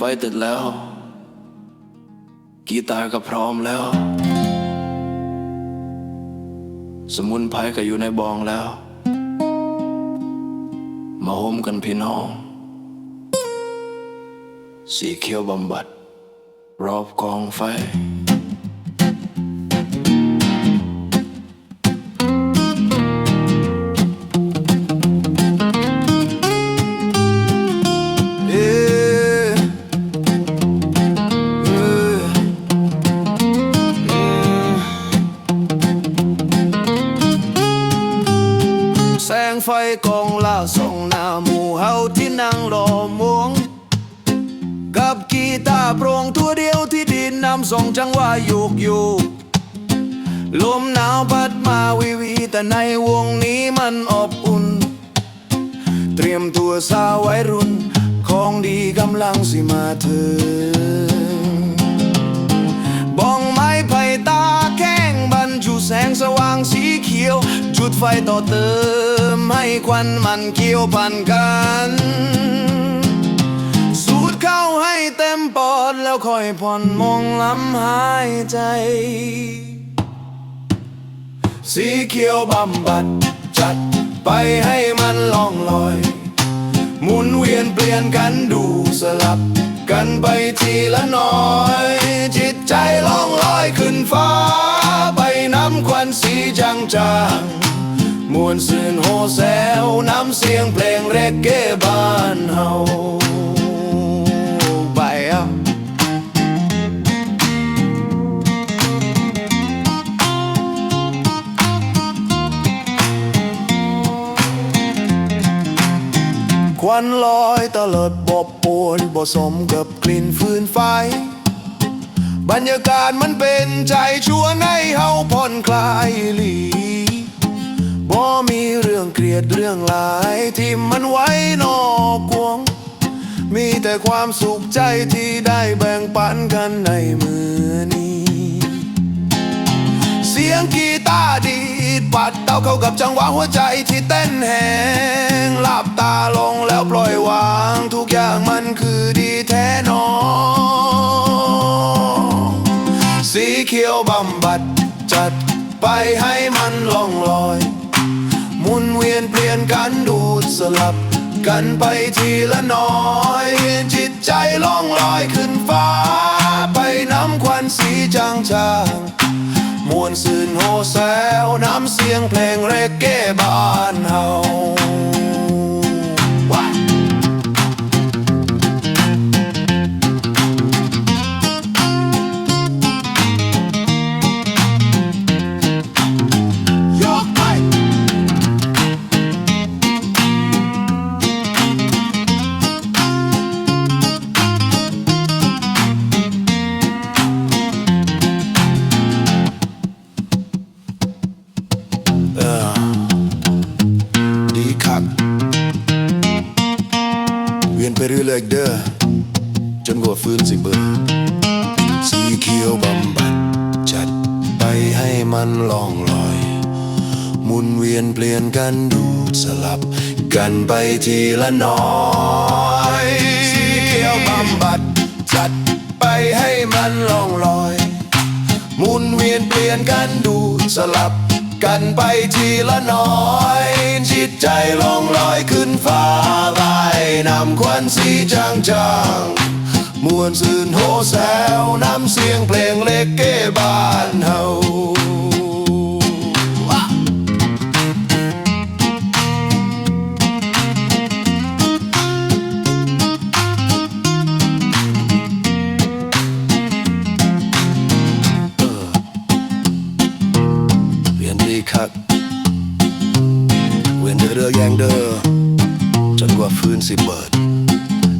ไฟติดแล้ว กีตาร์ก็พร้อมแล้ว สมุนไพรก็อยู่ในบองแล้ว มาโฮมกันพี่น้อง สีเขียวบำบัด รอบกองไฟ ไฟกองลาส่องหน้าหมู่เฮาที่นั่งรอมวง กับกีตาร์โปร่งตัวเดียวที่ดินนำส่งจังหวะโยกโยกลมหนาวพัดมาวิวี แต่ในวงนี้มันอบอุ่น เตรียมตัวสาวไวัยรุ่น ของดีกำลังสิมาถึงบ้องไม้ไผ่ตาแข้งบรรจุแสงสว่างสีเขียว จุดไฟต่อเติม ให้ควันมันเกี่ยวพันกัน สูดเข้าให้เต็มปอดแล้วค่อยผ่อนมองลำหายใจ สีเขียวบำบัดจัดไปให้มันล่องลอย หมุนเวียนเปลี่ยนกันดูสลับกันไปทีละน้อย จิตใจล่องลอยขึ้นฟ้า ไปน้ำควันสีจางจาง วนซื่นโฮแซวน้ำเสียงเพลงเรกเก้บ้านเฮาไปอะควันลอยตะเลิดบบปวนผสมกับกลิ่นฟืนไฟ บรรยากาศมันเป็นใจชวนให้เฮาผ่อนคลายหลี รียดเรื่องหลายที่มันไว้นอกกวง มีแต่ความสุขใจที่ได้แบ่งปันกันในมือนี้ เสียงกีตาร์ดีดปัดเต้าเข้ากับจังหวะหัวใจที่เต้นแหงหลับตาลงแล้วปล่อยวาง ทุกอย่างมันคือดีแท้นอสีเขียวบำบัดจัดไปให้มันล่องลอย มุนเวียนเปลี่ยนกันดูดสลับ กันไปทีละน้อย จิตใจล่องลอยขึ้นฟ้า ไปน้ำควันสีจางจางๆมวนซื่นโฮแซวน้ำเสียงเพลงเรกเก้บ้านเฮา นกว่าฟื้นสิเบิดสีเขียวบำบัด จัดไปให้มันล่องลอย หมุนเวียนเปลี่ยนกันดูสลับ กันไปทีละน้อยสีเขียวบำบัด จัดไปให้มันล่องลอย หมุนเวียนเปลี่ยนกันดูสลับ กันไปทีละน้อยจิตใจลองลอยขึ้นฟ้าไปนำควันสีจางจางๆ มวนซื่นโฮแซวน้ำเสียงเพลงเล็กเก้บ้านเฮาเวียนดีคักเวียนเด้อเด้อแยงเด้อจนกว่าฟื้นสิเบิด